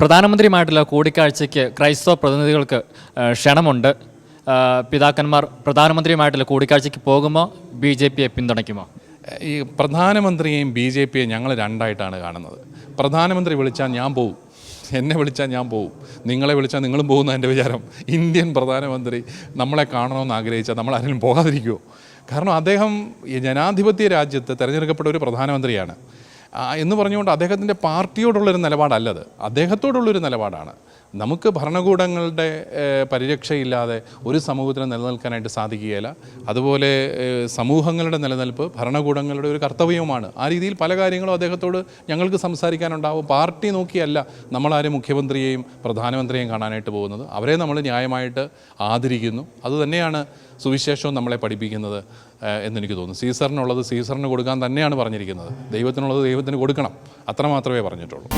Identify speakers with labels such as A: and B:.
A: പ്രധാനമന്ത്രിയുമായിട്ടുള്ള കൂടിക്കാഴ്ചയ്ക്ക് ക്രൈസ്തവ പ്രതിനിധികൾക്ക് ക്ഷണമുണ്ട്. പിതാക്കന്മാർ പ്രധാനമന്ത്രിയുമായിട്ടുള്ള കൂടിക്കാഴ്ചയ്ക്ക് പോകുമോ? ബി ജെ പിയെ പിന്തുണയ്ക്കുമോ?
B: ഈ പ്രധാനമന്ത്രിയെയും ബി ജെ പിയെയും ഞങ്ങൾ രണ്ടായിട്ടാണ് കാണുന്നത്. പ്രധാനമന്ത്രി വിളിച്ചാൽ ഞാൻ പോവും. എന്നെ വിളിച്ചാൽ ഞാൻ പോവും. നിങ്ങളെ വിളിച്ചാൽ നിങ്ങളും പോകുന്ന എന്റെ വിചാരം. ഇന്ത്യൻ പ്രധാനമന്ത്രി നമ്മളെ കാണണമെന്ന് ആഗ്രഹിച്ചാൽ നമ്മൾ ആരെങ്കിലും പോകാതിരിക്കുമോ കാരണം അദ്ദേഹം ജനാധിപത്യ രാജ്യത്ത് തിരഞ്ഞെടുക്കപ്പെട്ട ഒരു പ്രധാനമന്ത്രിയാണ്. എന്ന് പറഞ്ഞുകൊണ്ട് അദ്ദേഹത്തിന്റെ പാർട്ടിയോടുള്ളൊരു നിലപാടല്ലത് അദ്ദേഹത്തോടുള്ളൊരു നിലപാടാണ്. നമുക്ക് ഭരണകൂടങ്ങളുടെ പരിരക്ഷയില്ലാതെ ഒരു സമൂഹത്തിന് നിലനിൽക്കാനായിട്ട് സാധിക്കുകയില്ല. അതുപോലെ സമൂഹങ്ങളുടെ നിലനിൽപ്പ് ഭരണകൂടങ്ങളുടെ ഒരു കർത്തവ്യവുമാണ്. ആ രീതിയിൽ പല കാര്യങ്ങളും അദ്ദേഹത്തോട് ഞങ്ങൾക്ക് സംസാരിക്കാനുണ്ടാവും. പാർട്ടി നോക്കിയല്ല നമ്മളാരും മുഖ്യമന്ത്രിയെയും പ്രധാനമന്ത്രിയെയും കാണാനായിട്ട് പോകുന്നത്. അവരെ നമ്മൾ ന്യായമായിട്ട് ആദരിക്കുന്നു. അതുതന്നെയാണ് സുവിശേഷവും നമ്മളെ പഠിപ്പിക്കുന്നത് എന്നെനിക്ക് തോന്നുന്നു. സീസറിനുള്ളത് സീസറിന് കൊടുക്കാൻ തന്നെയാണ് പറഞ്ഞിരിക്കുന്നത്. ദൈവത്തിനുള്ളത് ദൈവത്തിന് കൊടുക്കണം. അത്ര മാത്രമേ പറഞ്ഞിട്ടുള്ളൂ.